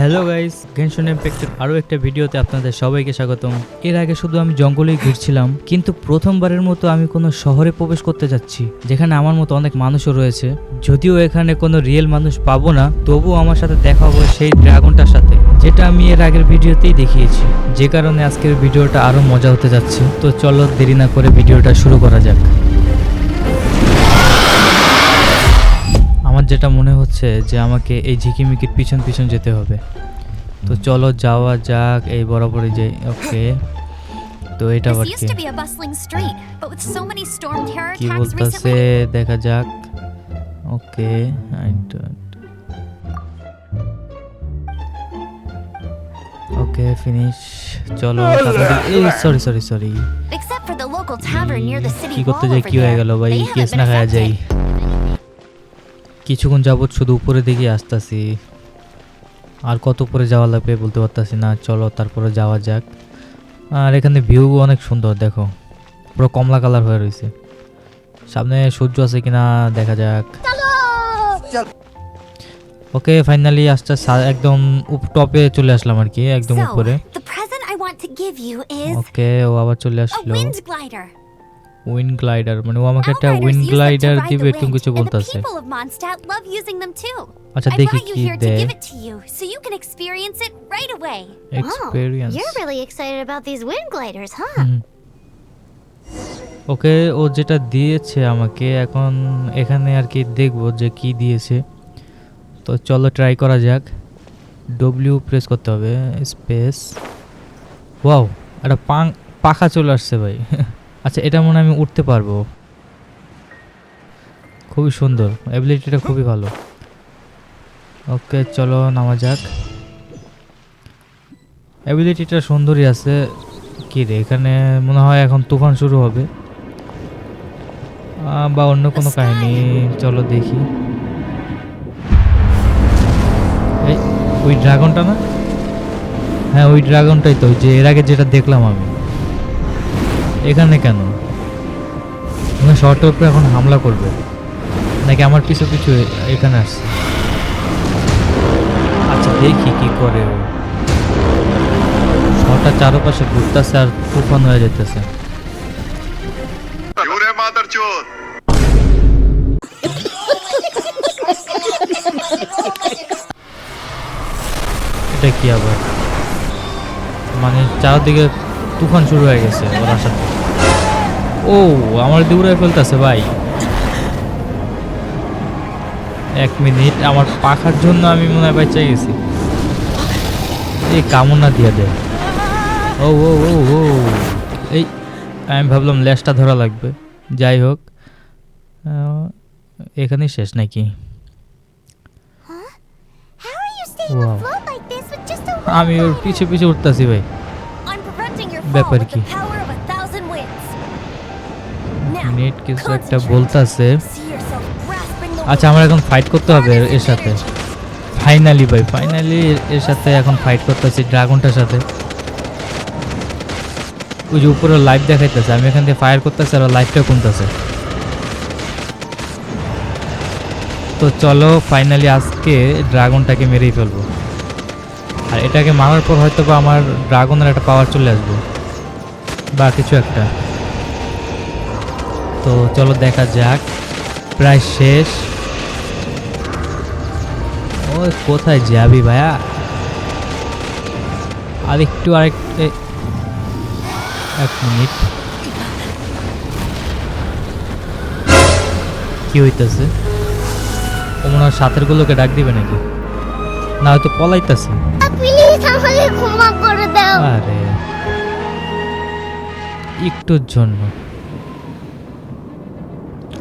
Hello guys Genshin ইম্প্যাক্টের আরও একটা ভিডিওতে আপনাদের সবাইকে স্বাগতম। এর আগে শুধু আমি জঙ্গলেই ঘুরছিলাম, কিন্তু প্রথমবারের মতো আমি কোনো শহরে প্রবেশ করতে যাচ্ছি, যেখানে আমার মতো অনেক মানুষও রয়েছে। যদিও এখানে কোনো রিয়েল মানুষ পাবো না, তবুও আমার সাথে দেখা হবে সেই ড্রাগনটার সাথে, যেটা আমি এর আগের ভিডিওতেই দেখিয়েছি। যে কারণে আজকের ভিডিওটা আরও মজা হতে যাচ্ছে, তো চলো দেরি না করে ভিডিওটা শুরু করা যাক। যেটা মনে হচ্ছে যে আমাকে এই ঝিকিমিকির পিছন পিছন যেতে হবে। তো চলো যাওয়া যাক এই বরাবরই যাই ওকে। তো এটা কি? বলতেছে? দেখা যাক। ওকে ওকে ফিনিশ চলো সরি সরি সরি কি করতে যাই কি হয়ে গেল ভাই? কেস না খায়া যাই? কিছুক্ষণ যাবৎ শুধু উপরে দিকে আসতাছি। আর কত উপরে যাওয়া লাগবে বলতে পারতাছি না। চলো তারপরে যাওয়া যাক। আর এখানে ভিউ অনেক সুন্দর দেখো। পুরো কমলা কালার হয়ে রয়েছে। সামনে সূর্য আছে কিনা দেখা যাক। ওকে ফাইনালি আস্তে একদম টপে চলে আসলাম আর কি একদম উপরে। ওকে ও আবার চলে আসলো. উইন্ড গ্লাইডার মানে ও আমাকে একটা উইন্ড গ্লাইডার দিবে এরকম কিছু বলতাছে। আচ্ছা দেখি কি দেয়। ওকে ও যেটা দিয়েছে আমাকে এখন এখানে আর কি দেখব যে কি দিয়েছে। তো চলো ট্রাই করা যাক। ডব্লিউ প্রেস করতে হবে স্পেস ওয়াও একটা পাখা চলে আসছে ভাই। আচ্ছা এটা মনে আমি উঠতে পারব। খুবই সুন্দর। অ্যাবিলিটিটা খুবই ভালো। ওকে চলো, নামা যাক। অ্যাবিলিটিটা সুন্দরই আছে। কি রে, এখানে মনে হয় এখন তুফান শুরু হবে। বা অন্য কোনো কাহিনী। চলো দেখি। এই, ওই ড্রাগনটা না? হ্যাঁ ওই ড্রাগনটাই তো, যে এর আগে যেটা দেখলাম আমি। এখানে কেন? শর্টের উপরে এখন হামলা করবে? নাকি আমার পিছু পিছু এখানে আসছে? আচ্ছা দেখি কি করে ও। শটা চারপাশে ঘুরতেছে আর তুফান হয়ে যেতেছে এটা কি আবার? মানে চারদিকে তুফান শুরু হয়ে গেছে ওর আসার ও আমার দৌড়ে ফেলতেছে ভাই। এক মিনিট আমার পাখার জন্য আমি মনে হয় বাচ্চা গেছি। এই কামনা দিয়ে দেয় ও ও ও ও এই আমি ভাবলাম ল্যাসটা ধরা লাগবে। যাই হোক আহ, এখানেই শেষ নাকি? আমি ওর? পিছে পিছে উঠতেছি ভাই। ব্যাপার কি? নেট কিছু একটা. বলতাছে। আচ্ছা আমার এখন ফাইট করতে হবে এর- এর সাথে। ফাইনালি ভাই ফাইনালি এর সাথে এখন ফাইট করতেছি ড্রাগনটার সাথে। ওই যে উপরে লাইভ দেখাইতেছে আমি এখান থেকে ফায়ার করতেছি আর লাইভটা কমতেছে তো চলো ফাইনালি আজকে ড্রাগনটাকে মেরেই ফেলব। আর এটাকে মারার পর হয়তো বা আমার ড্রাগনের একটা পাওয়ার চলে আসবে। বা কিছু একটা। তো চলো দেখা যাক। প্রায় শেষ। ওই কোথায় যাবি ভাইয়া? আর একটু আরেক এক মিনিট। কি হইতেছে? ও মনে হয় সাথের গুলোকে ডাক দিবে নাকি? না হয়তো পলাইতেছে। আরে। একটুর জন্য।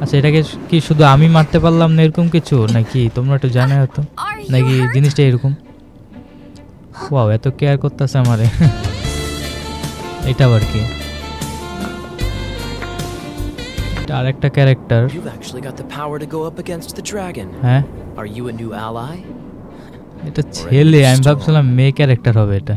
আচ্ছা এটাকে কি শুধু আমি মারতে পারলাম না এরকম কিছু? নাকি তোমরা একটু জানাই হতো নাকি জিনিসটা এরকম? ওয়াও এত কেয়ার করতেছে আমারে। এটা আর কি। আর একটা ক্যারেক্টার ইউ অ্যাকচুয়ালি গট হ্যাঁ? আর ইউ ছেলে আমি ভাবছিলাম মেয়ে ক্যারেক্টার হবে এটা।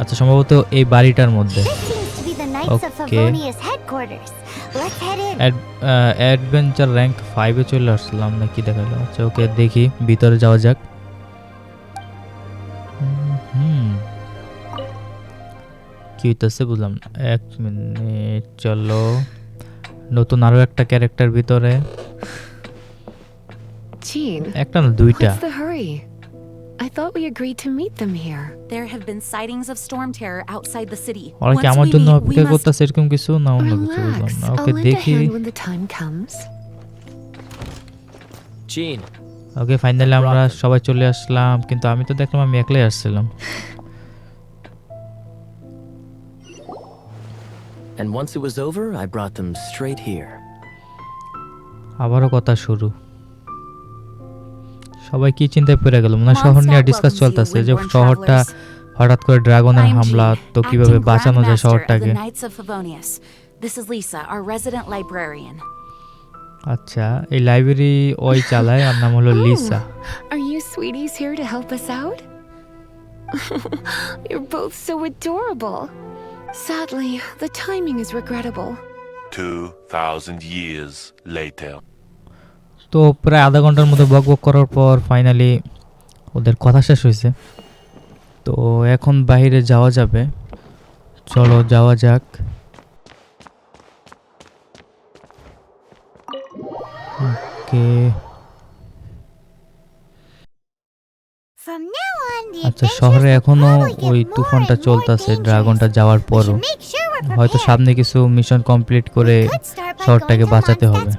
আচ্ছা সম্ভবত এই বাড়িটার মধ্যে। In. অ্যাডভেঞ্চার র্যাঙ্ক ফাইভে চলে আসলাম না কি দেখাল? আচ্ছা ওকে দেখি ভিতরে যাওয়া যাক। হুম, হুম কি হইতেছে বুঝলাম। এক মিনিট চলো। নতুন আরও একটা ক্যারেক্টার ভিতরে। একটা না দুইটা? I thought we agreed to meet them here. There have been sightings of storm terror outside the city. ওরা কি Once আমার we জন্য meet, we অপেক্ষা must- করতেছে এরকম কিছু না অন্য কিছু বুঝলাম Relax. না I'll ওকে lend a দেখি hand when the time comes. Jean? Okay finally আমরা সবাই চলে আসলাম কিন্তু আমি তো দেখলাম আমি একলাই আসছিলাম And once it was over, I brought them straight here. আবারও কথা শুরু সবাই কি চিন্তায় পড়ে গেল মনে শহর নিয়ে ডিসকাস you, চলতেছে যে শহরটা. হঠাৎ করে ড্রাগনের হামলা তো কীভাবে বাঁচানো যায় শহরটাকে Knights of Favonius. This is Lisa, our resident librarian. আচ্ছা এই লাইব্রেরি ওই চালায় আর নাম হলো Lisa Are you sweeties here to help us out? You're both so adorable. Sadly, the timing is regrettable. 2,000 years later. তো প্রায় আধা ঘণ্টার মধ্যে বক বক করার পর ফাইনালি ওদের কথা শেষ হয়েছে। তো এখন বাহিরে যাওয়া যাবে। চলো যাওয়া যাক। আচ্ছা শহরে এখনও ওই তুফানটা চলতেছে, ড্রাগনটা যাওয়ার পরও। হয়তো সামনে কিছু মিশন কমপ্লিট করে শহরটাকে বাঁচাতে হবে।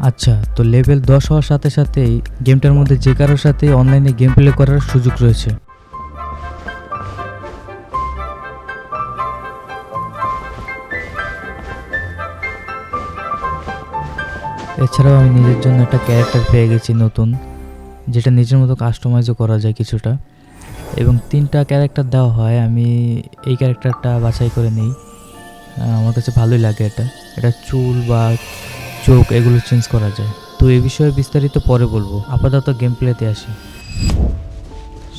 আচ্ছা তো লেভেল দশ হওয়ার সাথে সাথেই গেমটার মধ্যে যে কারোর সাথে অনলাইনে গেম প্লে করার সুযোগ রয়েছে। এছাড়াও আমি নিজের জন্য একটা ক্যারেক্টার পেয়ে গেছি নতুন, যেটা নিজের মতো কাস্টমাইজও করা যায় কিছুটা। এবং তিনটা ক্যারেক্টার দেওয়া হয়, আমি এই ক্যারেক্টারটা বাছাই করে নিই। আমার কাছে ভালোই লাগে এটা। এটা চুল বা চোখ এগুলো চেঞ্জ করা যায় তো এই বিষয়ে বিস্তারিত পরে বলব আপাতত গেম প্লেতে আসি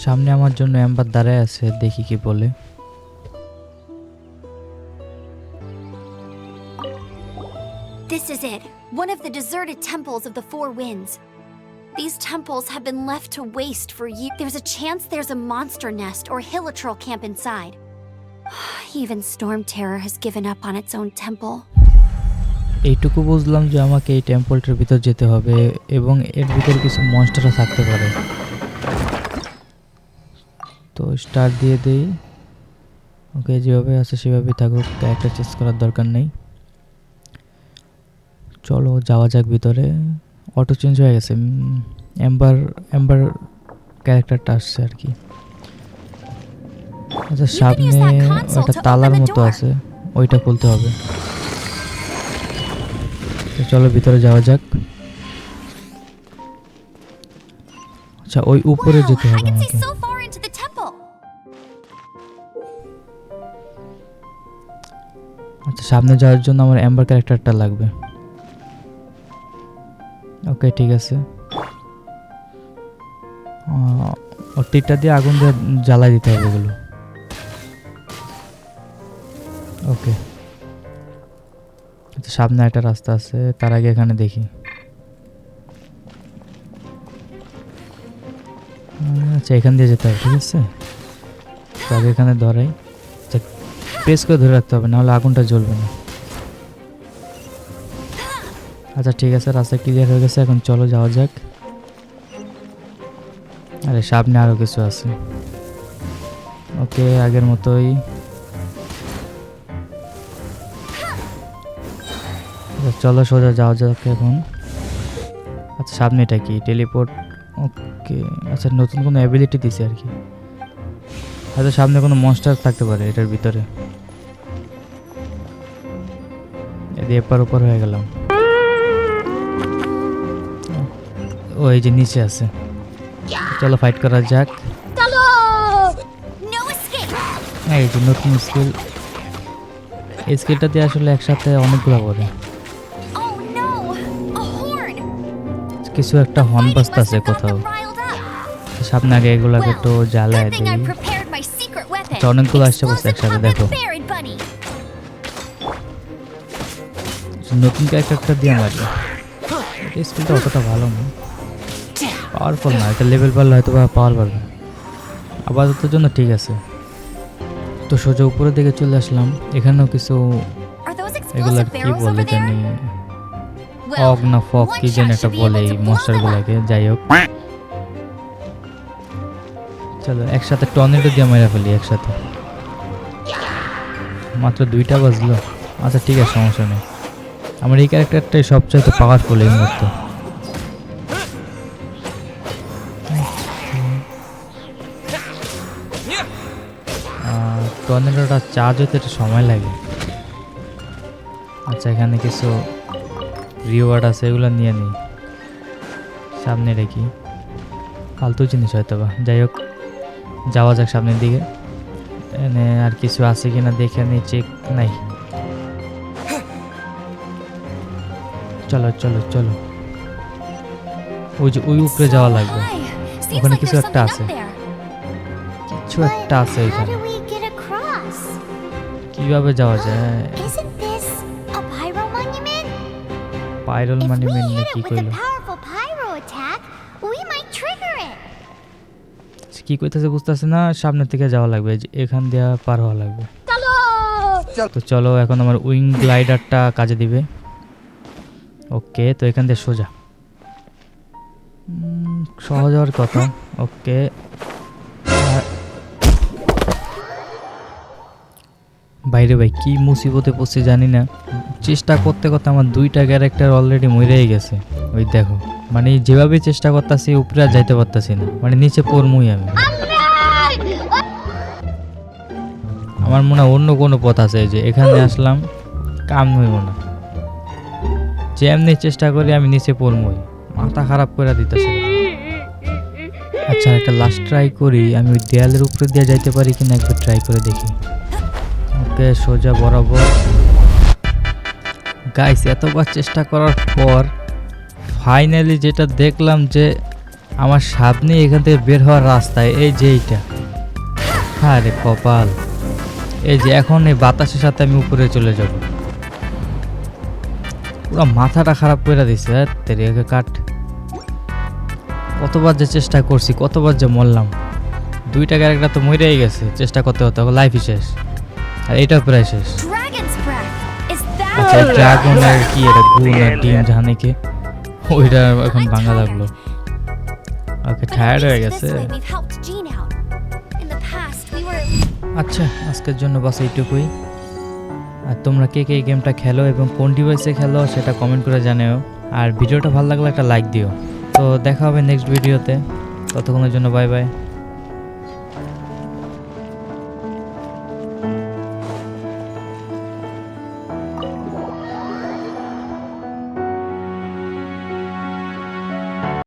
সামনে আমার জন্য অ্যাম্বার দাঁড়ায় আছে দেখি কি বলে This is it, one of the deserted temples of the Four Winds. These temples have been left to waste for years. There's a chance there's a monster nest or hilitrol camp inside. Even Storm Terror has given up on its own temple. এইটুকু বুঝলাম যে আমাকে এই টেম্পলটার ভিতর যেতে হবে এবং এর ভিতরে কিছু মনস্টারও থাকতে পারে। তো স্টার দিয়ে দেই। ওকে যেভাবে আছে সেভাবে থাকুক ক্যারেক্টার চেঞ্জ করার দরকার নেই। চলো যাওয়া যাক ভিতরে। অটো চেঞ্জ হয়ে গেছে। এম্বার এম্বার ক্যারেক্টারটা আসছে আর কি। আচ্ছা সামনে একটা তালার মতো আছে। ওইটা খুলতে হবে। চলো ভিতরে যাওয়া যাক। আচ্ছা ওই উপরে যেতে হবে আমাকে. আচ্ছা সামনে যাওয়ার জন্য আমার অ্যাম্বার ক্যারেক্টারটা লাগবে। ওকে ঠিক আছে। ও তীরটা দিয়ে আগুন দিয়ে জ্বালাই দিতে হবে ওগুলো সামনে একটা রাস্তা আছে, তার আগে এখানে দেখি। আচ্ছা এখান দিয়ে যেতে হবে, ঠিক আছে? তো আগে এখানে ধরাই। আচ্ছা প্রেস করে ধরে রাখতে হবে, নাহলে আগুনটা জ্বলবে না। আচ্ছা ঠিক আছে, রাস্তা ক্লিয়ার হয়ে গেছে, এখন চলো যাওয়া যাক। আরে, সামনে আরও কিছু আছে। ওকে, আগের মতোই। চলো সোজা যাওয়া যাক এখন। আচ্ছা সামনে এটা কি? টেলিপোর্ট ওকে আচ্ছা নতুন কোনো অ্যাবিলিটি দিছে আর কি। হয়তো সামনে কোনো মনস্টার থাকতে পারে এটার ভিতরে। এপার ওপার হয়ে গেলাম। ওই যে নিচে আছে। চলো ফাইট করা যাক। এই যে নতুন স্কিল এই স্কিলটা দিয়ে আসলে একসাথে অনেকগুলো করে। কিছু একটা বাজতেছে have got কোথাও. সামনে আগে এগুলাকে একটু জ্বালায় দিই. আচ্ছা, অনেকগুলো আসছে বসে একসাথে, দেখো। নতুন ক্যারেক্টারটা দিয়ে এই স্কিলটা অতটা ভালো না। পাওয়ারফুল না এটা লেভেল বাড়লে হয়তো বা পাওয়ার বাড়বে। আপাতত জন্য ঠিক আছে। তো সোজা উপরের দিকে চলে আসলাম। এখানেও কিছু এগুলার কি বলে জানি অগ না ফক কি যেন একটা বলে এই মনস্টারগুলোকে যাই হোক। চলো একসাথে টর্নেডো দিয়ে মেরে ফেলি একসাথে। মাত্র দুইটা বাজলো। আচ্ছা ঠিক আছে সমস্যা নেই। আমার এই ক্যারেক্টারটাই সবচেয়ে পাওয়ারফুল এই মুহূর্তে। টর্নেডোটা চার্জ হতে একটু সময় লাগে। আচ্ছা এখানে কিছু রিওয়ার্ড আছে এগুলো নিয়ে নিই সামনে রেখি। ফালতু জিনিস হয়তো বা যাই হোক যাওয়া যাক সামনের দিকে। এনে আর কিছু আছে কি না দেখে নিই চেক নাই। চলো চলো চলো। ওই যে ওই উপরে যাওয়া লাগবে। ওখানে কিছু একটা আছে। কিছু একটা আছে across? কীভাবে যাওয়া যায়? পাইরল মানে মেন কি কইলো. কি কইতেছে বুঝতেছে না সামনের থেকে যাওয়া লাগবে এখান দিয়ে পার হওয়া লাগবে। তো চলো এখন আমার উইং গ্লাইডারটা কাজে দিবে। ওকে তো এখান দিয়ে সোজা। সহজ হওয়ার কথা। ওকে। বাইরে ভাই, কি মুসিবতে পড়ছি জানি না। চেষ্টা করতে করতে আমার দুইটা ক্যারেক্টার অলরেডি মরেই গেছে। ওই দেখো মানে যেভাবে চেষ্টা করতেছি, উপরে আর যাইতে পারতাছি না। মানে নিচে পড়মুই আমি। আমার মনে হয় অন্য কোনো পথ আছে যে, এখানে আসলাম, কাম হইব না। যে এমনি চেষ্টা করি, আমি নিচে পড়মই। মাথা খারাপ করে দিতেছে। আচ্ছা একটা লাস্ট ট্রাই করি। আমি ওই দেয়ালের উপরে দিয়ে যাইতে পারি কিনা একবার ট্রাই করে দেখি। ওকে সোজা বরাবর। গাইস এতবার চেষ্টা করার পর ফাইনালি যেটা দেখলাম যে আমার সামনে এখান থেকে বের হওয়ার রাস্তায় এই যে এইটা। হ্যাঁ রে কপাল। এই যে এখন এই বাতাসের সাথে আমি উপরে চলে যাব। পুরো মাথাটা খারাপ করে দিছে। হ্যাঁ তেরিয়াকে কাট। কতবার যে চেষ্টা করছি, কতবার যে মরলাম। দুইটা ক্যারেক্টার তো মরেই গেছে। চেষ্টা করতে হতে লাইফই শেষ। আর এটাও প্রায় শেষ? আচ্ছা ড্রাগনের কি এটা? গুণ আর ডিম জানিকে ওইটা এখন ভাঙা লাগল। ওকে টায়ার্ড হয়ে গেছে. আচ্ছা আজকের জন্য বাস এইটুকুই। আর তোমরা কে কে এই গেমটা খেলো এবং কোন ডিভাইসে খেলো সেটা কমেন্ট করে জানাও। আর ভিডিওটা ভালো লাগলে একটা লাইক দিও। তো দেখা হবে নেক্সট ভিডিওতে ততক্ষণের জন্য বাই বাই